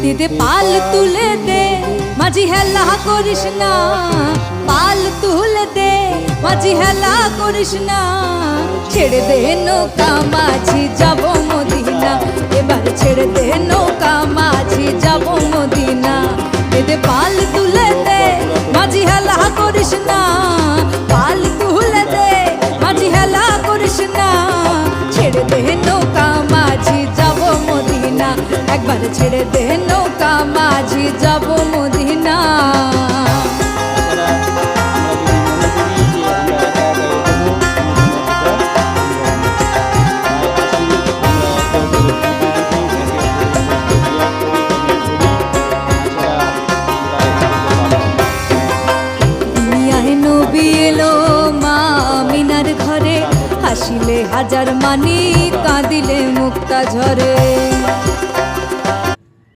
দিদে পাল তুলে দে, মাঝি হেলা করিস না। পাল তুলে দে, মাঝি হেলা করিস না। ছেড়ে দে নৌকা মাঝি একবার ছেড়ে দে নৌকা মাঝি যাব মদিনা। হাজার মানি কাঁদিলে মুক্তা ঝরে।